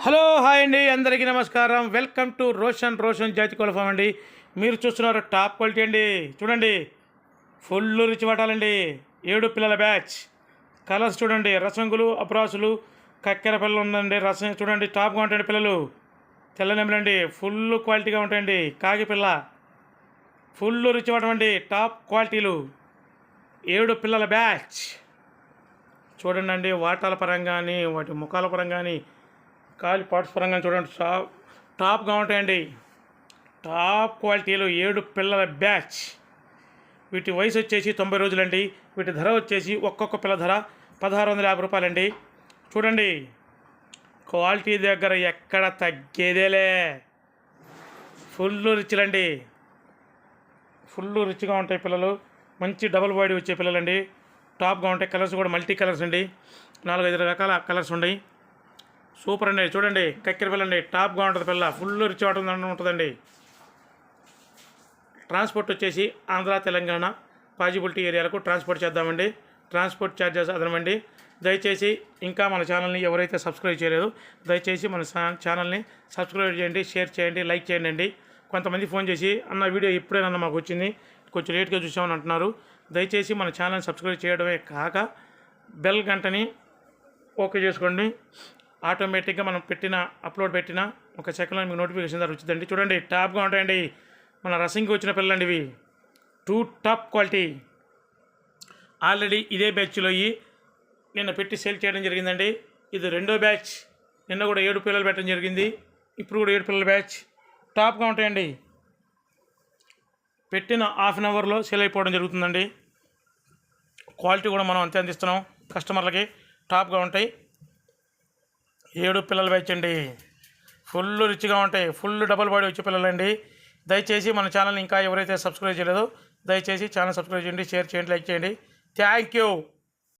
Hello hi అండి. అందరికీ నమస్కారం. వెల్కమ్ టు రోషన్ రోషన్ జాతి కులఫామ్ అండి. మీరు చూస్తున్నారు టాప్ క్వాలిటీ అండి. చూడండి ఫుల్ రుచి పట్టాలండి ఏడు పిల్లల బ్యాచ్. కలర్స్ చూడండి రసంగులు అప్రాసులు కక్కెర పిల్లలు ఉందండి. రసం చూడండి టాప్గా ఉంటాయండి పిల్లలు. తెల్లనెమ్మలండి ఫుల్ క్వాలిటీగా ఉంటాయండి. కాకి పిల్ల. ఫుల్ రుచి పట్టమండి టాప్ క్వాలిటీలు. ఏడు పిల్లల బ్యాచ్. చూడండి అండి వాటాల పరంగా కానీ వాటి ముఖాల పరంగా కానీ కాలి పార్ట్స్ పరంగా చూడండి టాప్ టాప్గా ఉంటాయండి. టాప్ క్వాలిటీలో ఏడు పిల్లల బ్యాచ్. వీటి వయసు వచ్చేసి తొంభై రోజులండి. వీటి ధర వచ్చేసి ఒక్కొక్క పిల్ల ధర పదహారు వందల యాభై రూపాయలండి. చూడండి. క్వాలిటీ దగ్గర ఎక్కడ తగ్గేదేలే. ఫుల్ రిచ్లండి. ఫుల్ రిచ్గా ఉంటాయి పిల్లలు. మంచి డబుల్ బాడీ వచ్చే పిల్లలండి. టాప్గా ఉంటాయి కలర్స్ కూడా మల్టీ కలర్స్ అండి. నాలుగైదు రకాల కలర్స్ ఉన్నాయి. సూపర్ అండి. చూడండి కక్కెర పిల్ల అండి టాప్గా ఉంటుంది పిల్ల. ఫుల్ రిచ్ వాటర్ ఉంటుందండి. ట్రాన్స్పోర్ట్ వచ్చేసి ఆంధ్ర తెలంగాణ పాజిబిలిటీ ఏరియాలకు ట్రాన్స్పోర్ట్ చేద్దామండి. ట్రాన్స్పోర్ట్ ఛార్జెస్ అదనమండి. దయచేసి ఇంకా మన ఛానల్ని ఎవరైతే సబ్స్క్రైబ్ చేయలేదు దయచేసి మన ఛానల్ని సబ్స్క్రైబ్ చేయండి షేర్ చేయండి లైక్ చేయండి కొంతమంది ఫోన్ చేసి అన్న వీడియో ఇప్పుడేనన్న మాకు వచ్చింది కొంచెం లేట్గా చూసామని అంటున్నారు. దయచేసి మన ఛానల్ని సబ్స్క్రైబ్ చేయడమే కాక బెల్ గంటని ఓకే చేసుకోండి. ఆటోమేటిక్గా మనం పెట్టిన అప్లోడ్ పెట్టిన ఒక సెకండ్లో మీకు నోటిఫికేషన్ ద్వారా వచ్చిందండి. చూడండి టాప్గా ఉంటాయండి. మన రసింగ్కి వచ్చిన పిల్లలండి ఇవి. Two top quality. ఆల్రెడీ ఇదే బ్యాచ్లో ఈ నిన్న పెట్టి సేల్ చేయడం జరిగిందండి. ఇది రెండో బ్యాచ్. నిన్న కూడా ఏడు పిల్లలు పెట్టడం జరిగింది. ఇప్పుడు కూడా ఏడు పిల్లల బ్యాచ్. టాప్గా ఉంటాయండి. పెట్టిన హాఫ్ అన్ అవర్లో సేల్ అయిపోవడం జరుగుతుందండి. క్వాలిటీ కూడా మనం అంతే అందిస్తున్నాం. కస్టమర్లకి టాప్గా ఉంటాయి. ఏడు పిల్లలు బ్యాచ్ ఫుల్ రిచ్గా ఉంటాయి. ఫుల్ డబల్ బాడీ వచ్చే పిల్లలండి. దయచేసి మన ఛానల్ ఇంకా ఎవరైతే సబ్స్క్రైబ్ చేయలేదో దయచేసి ఛానల్ సబ్స్క్రైబ్ చేయండి షేర్ చేయండి లైక్ చేయండి. Thank you.